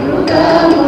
lugar.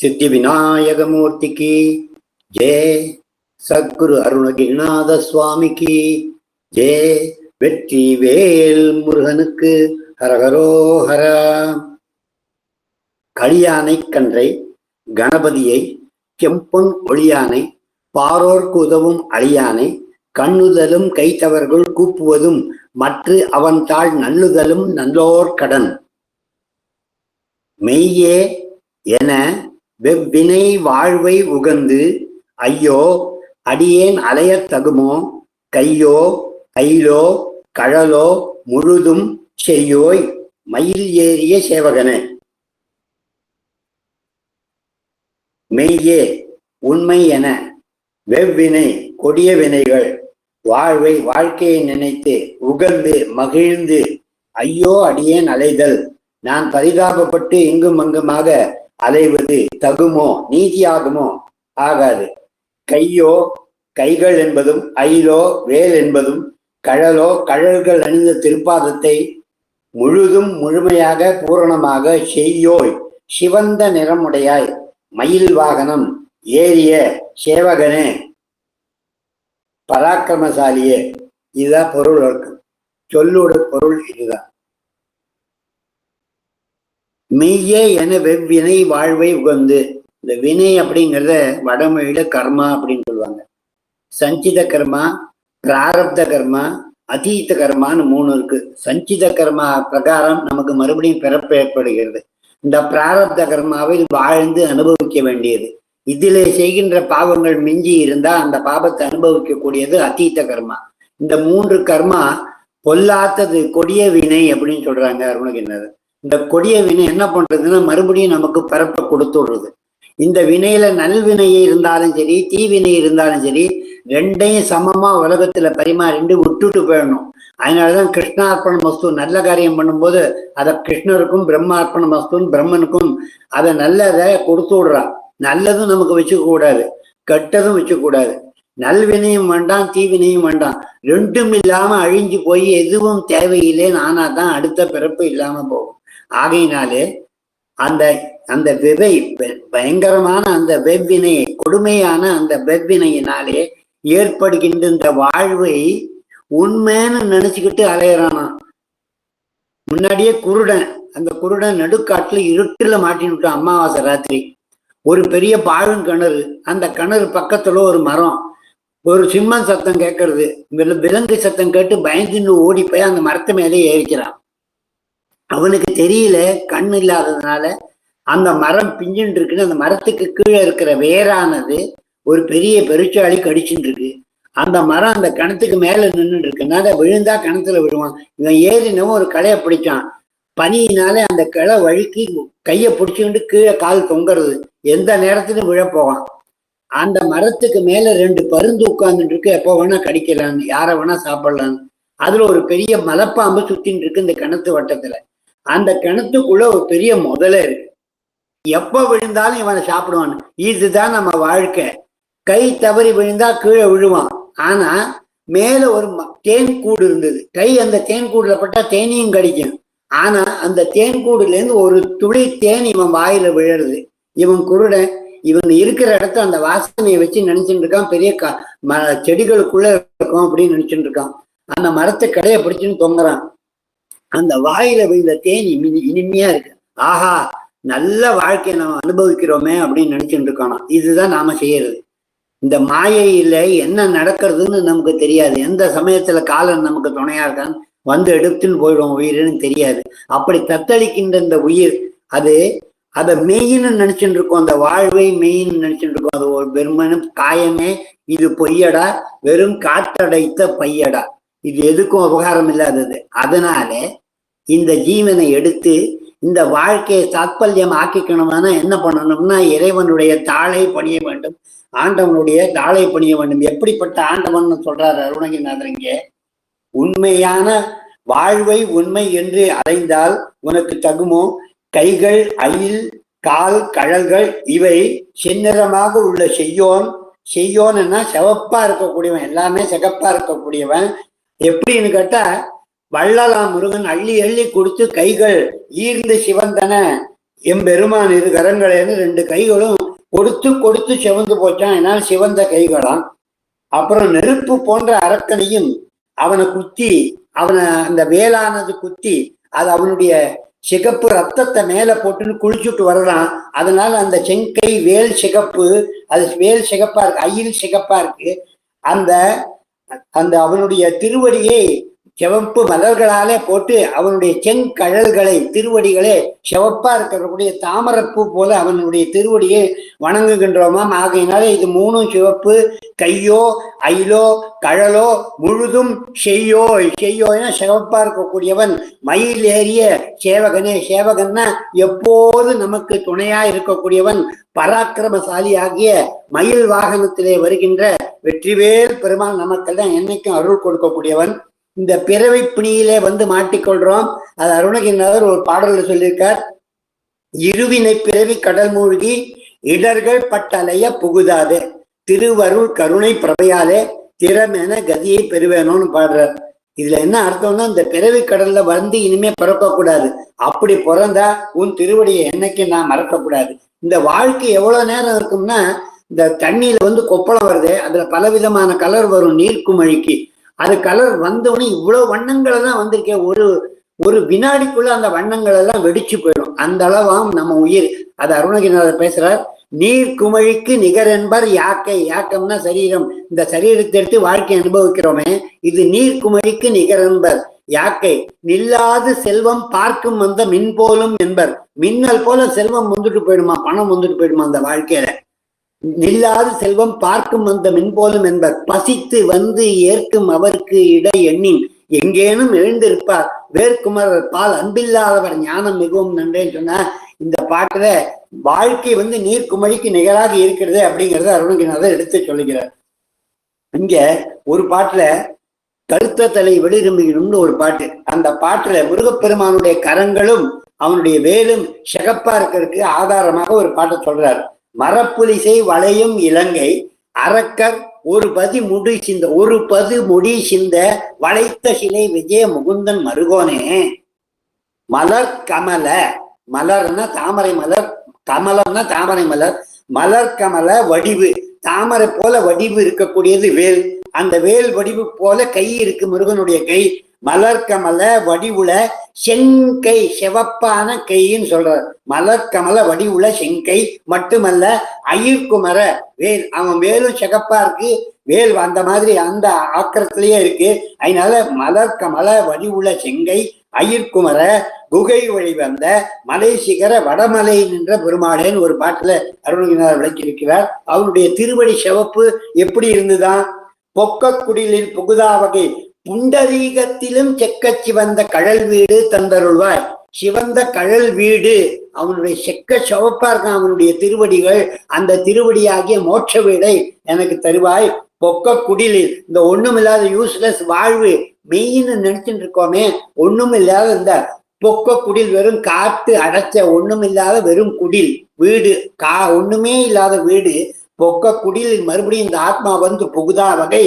சித்தி விநாயகமூர்த்திக்கு ஜெய் சத்குரு அருணகிரிநாத சுவாமிக்கு ஜெய் வெற்றி வேல் முருகனுக்கு. ஹரஹரோஹரா. கலியானை கன்றை கணபதியை செம்பொன் ஒளியானை பாரோர்க்கு உதவும் அழியானை கண்ணுதலும் கைத்தவர்கள் கூப்புவதும் மற்ற அவன் தாள் நல்லுதலும் நல்லோர் கடன். மெய்யே என வெவ்வினை வாழ்வை உகந்து ஐயோ அடியேன் அலையத் தகுமோ? கையோ கையிலோ கழலோ முழுதும் செய்யோய் மயில் ஏறிய சேவகனே. மெய்யே உண்மை என வெவ்வினை கொடிய வினைகள் வாழ்வை வாழ்க்கையை நினைத்து உகந்து மகிழ்ந்து ஐயோ அடியேன் அலைதல். நான் பரிதாபப்பட்டு இங்கும் அங்குமாக அலைவது தகுமோ நீதியாகுமோ? ஆகாது. கையோ கைகள் என்பதும் ஐலோ வேல் என்பதும் கழலோ கழல்கள் அணிந்த திருப்பாதத்தை முழுதும் முழுமையாக பூரணமாக செய்யோய். சிவந்த நிறமுடையாய். மயில் வாகனம். ஏறிய சேவகனே. பராக்கிரமசாலியே. இதுதான் பொருள் இருக்கும் சொல்லோட பொருள் இதுதான். மெய்யே என வெவ்வினை வாழ்வை உகந்து. இந்த வினை அப்படிங்கிறத வடமொழியில கர்மா அப்படின்னு சொல்லுவாங்க. சஞ்சித கர்மா பிராரப்த கர்மா அதீத கர்மான்னு மூணு இருக்கு. சஞ்சித கர்மா பிரகாரம் நமக்கு மறுபடியும் பிறப்பு ஏற்படுகிறது. இந்த பிராரப்த கர்மாவை வாழ்ந்து அனுபவிக்க வேண்டியது. இதில் செய்கின்ற பாவங்கள் மிஞ்சி இருந்தா அந்த பாவத்தை அனுபவிக்க கூடியது அதீத கர்மா. இந்த மூன்று கர்மா பொல்லாத்தது கொடிய வினை அப்படின்னு சொல்றாங்க அருணகிரிநாதர். இந்த கொடிய வினை என்ன பண்றதுன்னா மறுபடியும் நமக்கு பிறப்பை கொடுத்துடுறது இந்த வினையில நல்வினையே இருந்தாலும் சரி தீவினை இருந்தாலும் சரி ரெண்டையும் சமமா உலகத்துல பரிமாறிண்டு விட்டுட்டு போயிடணும். அதனாலதான் கிருஷ்ணார்ப்பண வஸ்து நல்ல காரியம் பண்ணும்போது அதை கிருஷ்ணருக்கும் பிரம்மார்ப்பண மஸ்துன்னு பிரம்மனுக்கும் அதை நல்லதை கொடுத்து விடுறான் நல்லதும் நமக்கு வச்சுக்க கூடாது கெட்டதும் வச்சுக்கூடாது நல்வினையும் வேண்டாம் தீவினையும் வேண்டாம். ரெண்டும் இல்லாம அழிஞ்சு போய் எதுவும் தேவையில்லை நானா தான் அடுத்த பிறப்பு இல்லாம போகும். ஆகையினாலே அந்த அந்த விவை பயங்கரமான அந்த வெவ்வினை கொடுமையான அந்த வெவ்வினையினாலே ஏற்படுகின்ற இந்த வாழ்வை உண்மைன்னு நினைச்சுக்கிட்டு அலையறானா? முன்னாடியே குருடன் அந்த குருடன் நடுக்காட்டுல இருட்டுல மாட்டின்னு விட்டான் அமாவாசை ராத்திரி. ஒரு பெரிய பாழும் கிணறு அந்த கிணறு பக்கத்துல ஒரு மரம். ஒரு சிம்மன் சத்தம் கேட்கறது விலங்கு சத்தம் கேட்டு பயந்துன்னு ஓடி போய் அந்த மரத்து மேலே ஏறிக்கிறான். அவனுக்கு தெரியல கண் இல்லாததுனால அந்த மரம் பிஞ்சுன்னு இருக்குன்னு அந்த மரத்துக்கு கீழே இருக்கிற வேரானது ஒரு பெரிய பெருச்சாளி கடிச்சுட்டு இருக்கு அந்த மரம் அந்த கிணத்துக்கு மேல நின்றுட்டு இருக்குனால விழுந்தா கிணத்துல விழுவான். இவன் ஏறினவும் ஒரு களையை பிடிச்சான். பனியினால அந்த கிளை வழுக்கி கையை பிடிச்சுக்கிட்டு கீழே கால் தொங்குறது. எந்த நேரத்திலும் விழப்போவான். அந்த மரத்துக்கு மேல ரெண்டு பருந்து உட்கார்ந்துட்டு இருக்கு எப்போ வேணா கடிக்கலான்னு யாரை வேணா சாப்பிடலான்னு. அதுல ஒரு பெரிய மலைப்பாம்பு சுத்தின்னு இருக்கு இந்த கிணத்து வட்டத்துல. அந்த கிணத்துக்குள்ள ஒரு பெரிய முதல இருக்கு. எப்ப விழுந்தாலும் இவனை சாப்பிடுவான். இதுதான் நம்ம வாழ்க்கை. கை தவறி விழுந்தா கீழே விழுவான். ஆனா மேல ஒரு ம- தேன் கூடு இருந்தது. கை அந்த தேன் கூடுல பட்டா தேனியும் கிடைக்கும். ஆனா அந்த தேன் கூடுல இருந்து ஒரு துளி தேன் இவன் வாயில விழருது இவன் குருட இவன் இருக்கிற இடத்த அந்த வாசனையை வச்சு நினைச்சுட்டு இருக்கான். பெரிய கா ம செடிகளுக்குள்ள இருக்கும் அப்படின்னு நினைச்சுட்டு இருக்கான். அந்த மரத்தை கடையை பிடிச்சுன்னு தொங்குறான். அந்த வாயில விழுந்த தேன் இனி இனிமையா இருக்கு. ஆஹா நல்ல வாழ்க்கையை நம்ம அனுபவிக்கிறோமே அப்படின்னு நினைச்சுட்டு இருக்கானா. இதுதான் நாம செய்யறது. இந்த மாயையில என்ன நடக்கிறதுன்னு நமக்கு தெரியாது. எந்த சமயத்துல காலம் நமக்கு துணையா இருக்கான்னு வந்து எடுத்துன்னு போயிடும் உயிர்னு தெரியாது. அப்படி தத்தளிக்கின்ற இந்த உயிர் அது அதை மெயின்னு நினைச்சுட்டு இருக்கோம். அந்த வாழ்வை மெய்ன்னு நினைச்சுட்டு இருக்கோம். அது ஒரு வெறுமனும் காயமே. இது பொய்யடா? வெறும் காற்றடைத்த பையடா. இது எதுக்கும் உபகாரம் இல்லாதது. அதனால இந்த ஜீவனை எடுத்து இந்த வாழ்க்கையை தாத்பல்யம் ஆக்கிக்கணும்னா என்ன பண்ணணும்னா இறைவனுடைய தாளை பணிய வேண்டும் ஆண்டவனுடைய தாளை பணிய வேண்டும். எப்படிப்பட்ட ஆண்டவன் சொல்றாரு அருணகிரிநாதர் இங்கே? உண்மையான வாழ்வை உண்மை என்று அடைந்தால் உனக்கு தகுமோ? கைகள் அயில் கால் கழல்கள் இவை செந்நிறமாக உள்ள செய்யோன். செய்யோன்னா சிவப்பா இருக்கக்கூடியவன். எல்லாமே சிகப்பா இருக்கக்கூடியவன். எப்படின்னு கேட்டா வள்ளலாம் முருகன் அள்ளி அள்ளி கொடுத்து கைகள் ஈர்ந்து சிவந்தன. எம்பெருமான் இரு கரங்களேன்னு ரெண்டு கைகளும் கொடுத்து கொடுத்து சிவந்து போச்சான் என்னால் சிவந்த கைகளாம். அப்புறம் நெருப்பு போன்ற அரக்கனையும் அவனை குத்தி அவனை அந்த வேலானது குத்தி அது அவனுடைய சிகப்பு ரத்தத்தை மேல போட்டுன்னு குளிச்சுட்டு வர்றான் அதனால அந்த செங்கை வேல் சிகப்பு அது வேல் சிகப்பா இருக்கு அயில் சிகப்பா இருக்கு. அந்த அந்த அவனுடைய திருவடியை சிவப்பு மலர்களாலே போட்டு அவனுடைய செங்கழல்களை திருவடிகளே சிவப்பா இருக்கக்கூடிய தாமரப்பூ போல அவனுடைய திருவடியை வணங்குகின்றோமாம் ஆகையினாலே இது மூணும் சிவப்பு. கையோ ஐலோ கழலோ முழுதும் செய்யோ செய்யோனா சிவப்பா இருக்கக்கூடியவன் மயில் ஏறிய சேவகனே. சேவகன்னா எப்போது நமக்கு துணையா இருக்கக்கூடியவன் பராக்கிரமசாலி ஆகிய மயில் வாகனத்திலே வருகின்ற வெற்றிவேல் பெருமாள் நமக்கெல்லாம் என்னைக்கும் அருள் கொடுக்கக்கூடியவன். இந்த பிறவை பிணியிலே வந்து மாட்டிக்கொள்றோம். அது அருணகிரிநாதர் ஒரு பாடல்ல சொல்லியிருக்கார். இருவினை பிறவி கடல் மூழ்கி இடர்கள் பட்டலைய புகுதாது. திருவருள் கருணை பிரபையாலே திறமென கதியை பெறுவேணும்னு பாடுறார். இதுல என்ன அர்த்தம்னா இந்த பிறவி கடல்ல வந்து இனிமே பிறக்க கூடாது அப்படி பிறந்தா உன் திருவடியை என்னைக்கு நான் மறக்க கூடாது இந்த வாழ்க்கை எவ்வளவு நேரம் இருக்கும்னா இந்த தண்ணியில வந்து கொப்பளம் வருது அதுல பலவிதமான கலர் வரும் நீர்க்குமழிக்கு. அது கலர் வந்தோடனே இவ்வளவு வண்ணங்களை தான் வந்திருக்கே ஒரு ஒரு வினாடிக்குள்ள அந்த வண்ணங்கள் எல்லாம் வெடிச்சு போயிடும். அந்த அளவாம் நம்ம உயிர். அது அருணகிரிநாதர் பேசுறார் நீர் குமழிக்கு நிகர் என்பர் யாக்கை. யாக்கம்னா சரீரம். இந்த சரீரத்தை எடுத்து வாழ்க்கை அனுபவிக்கிறோமே. இது நீர் குமழிக்கு நிகர் என்பர். யாக்கை நில்லாது செல்வம் பார்க்கும் வந்த மின் போலும் என்பர். மின்னல் போல செல்வம் வந்துட்டு போயிடுமா? பணம் வந்துட்டு போயிடுமா அந்த வாழ்க்கையில? நில்லாது செல்வம் பார்க்கும் அந்த மின்போலும் என்பர். பசித்து வந்து ஏற்கும் அவருக்கு இடை எண்ணின். எங்கேனும் எழுந்திருப்பார். வேர்க்குமரர் பால் அன்பில்லாதவர் ஞானம் மிகவும் நன்றேன்னு சொன்னா இந்த பாட்டுல வாழ்க்கை வந்து நீர்க்குமழிக்கு நிகராக இருக்கிறது அப்படிங்கறத அருணகிரிநாதர் எடுத்து சொல்லுகிறார். இங்க ஒரு பாட்டுல கருத்த தலை வெளிரும்புகிறோம்னு ஒரு பாட்டு. அந்த பாட்டுல முருகப்பெருமானுடைய கரங்களும் அவனுடைய வேலும் சிகப்பா இருக்கிறதுக்கு ஆதாரமாக ஒரு பாட்டை சொல்றாரு. மரப்புலிசை வளையும் இலங்கை அரக்கர் ஒரு பதி முடி சிந்த ஒரு பது முடி சிந்த வளைத்த சிலை விஜய முகுந்தன் மருகோனே. மலர் கமல மலர்னா தாமரை மலர் கமலம்னா தாமரை மலர் மலர் கமல வடிவு தாமரை போல வடிவு இருக்கக்கூடியது வேல். அந்த வேல் வடிவு போல கை இருக்கு முருகனுடைய கை. மலர்கமல வடிவுல செங்கை சிவப்பான கைன்னு சொல்றார். மலர்கமல வடிவுல செங்கை மட்டுமல்ல அயிர்குமர வேல் அவன் வேலும் செகப்பா இருக்கு வேல் அந்த மாதிரி அந்த ஆக்கிரத்திலேயே இருக்கு. அதனால மலர்கமல வடிவுல செங்கை அயிர்குமர குகை வழி வந்த மலை சிகர வடமலை நின்ற பெருமாளேன்னு ஒரு பாட்டுல அருணகிரிநாதர் விளக்கியிருக்கிறார். அவருடைய திருவடி சிவப்பு எப்படி இருந்துதான்? பொக்கக்குடிலில் புகுதா வகை புண்டரீகத்திலும் செக்கச் சிவந்த கழல் வீடு தந்தருள்வாய். சிவந்த கழல் வீடு அவனுடைய செக்க சிவப்பா இருக்கான் அவனுடைய திருவடிகள் அந்த திருவடியாகிய மோட்ச வீடை எனக்கு தருவாய். பொக்க குடிலில் இந்த ஒண்ணுமில்லாத யூஸ்லெஸ் வாழ்வு மெயின்னு நினைச்சுட்டு இருக்கோமே ஒண்ணுமில்லாத இந்த பொக்க குடில் வெறும் காத்து அடைச்ச ஒண்ணுமில்லாத வெறும் குடில் வீடு கா ஒண்ணுமே இல்லாத வீடு பொக்க குடிலில் மறுபடியும் இந்த ஆத்மா வந்து புகுதா வகை.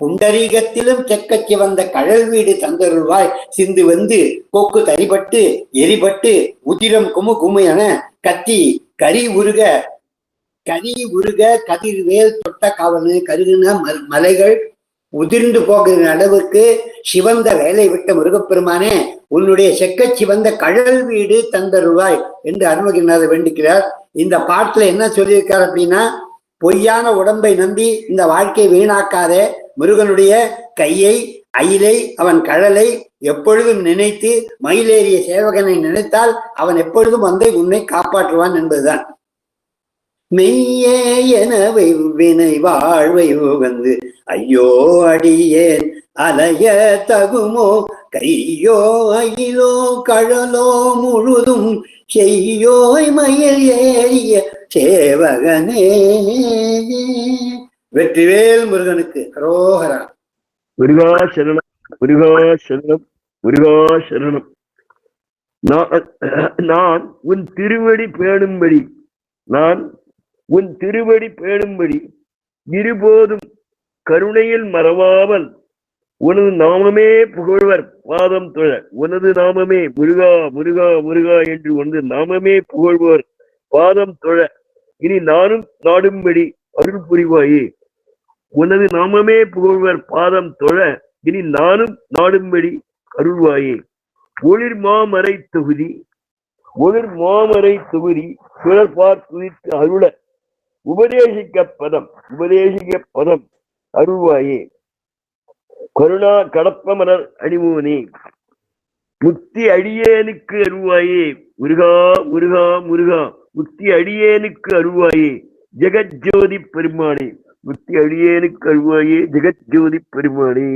புண்டரீகத்திலும் செக்கச்சி வந்த கழல் வீடு தந்தருள்வாய். சிந்து வந்து கொக்கு தரிபட்டு எரிபட்டு உதிரம் குமு குமு என கத்தி கரி உருக கரி உருக கதிர்வேல் தொட்ட காவலு கருகுன மலைகள் உதிர்ந்து போகிற அளவுக்கு சிவந்த வேலை விட்ட முருகப்பெருமானே உன்னுடைய செக்க சிவந்த கழல் வீடு தந்தருள்வாய் என்று அருமகிரிநாதர் வேண்டிக்கிறார். இந்த பாட்டுல என்ன சொல்லியிருக்கார் அப்படின்னா பொய்யான உடம்பை நம்பி இந்த வாழ்க்கையை வீணாக்காதே. முருகனுடைய கையை அயிலை அவன் கழலை எப்பொழுதும் நினைத்து மயிலேறிய சேவகனை நினைத்தால் அவன் எப்பொழுதும் வந்து உன்னை காப்பாற்றுவான் என்பதுதான். மெய்யே எனவை வினை வாழ்வை உகந்து ஐயோ அடியேன் அலைய தகுமோ? கையோ அயிலோ கழலோ முழுதும் செய்யோய் மயில் ஏறிய சேவகனே. வெற்றிவேல் முருகனுக்கு ரோகரா முருகா சரணம் முருகா சரணம் முருகா சரணம். நான் நான் உன் திருவடி பேணும்படி நான் உன் திருவடி பேணும்படி இருபோதும் கருணையில் மறவாமல் உனது நாமமே புகழ்வர் பாதம் தொழ. உனது நாமமே முருகா முருகா முருகா என்று உனது நாமமே புகழ்வர் பாதம் தொழ. இனி நானும் நாடும்படி அருள் புரிவாயே உனது நாமமே புகழ்வர் பாதம் தொழ இனி நானும் நாடும்படி அருள்வாயே. ஒளிர் மாமரை தொகுதி ஒளிர் மாமரை தொகுதி சுழற்பார் துதித்து அருள உபதேசிக்க பதம் உபதேசிக்க பதம் அருள்வாயே. கருணா கடப்ப மலர் அணிமூனே முத்தி அடியேனுக்கு அருள்வாயே. முருகா முருகா முருகா. முத்தி அடியேனுக்கு அருள்வாயே ஜெகஜோதி பெருமானே முத்தி அடியேனுக்கு அருள்வாயே ஜெகஜோதி பெருமானே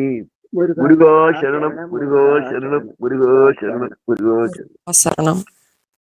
முருகா சரணம் முருகா சரணம் முருகா சரணம் முருகா சரணம் சரணம்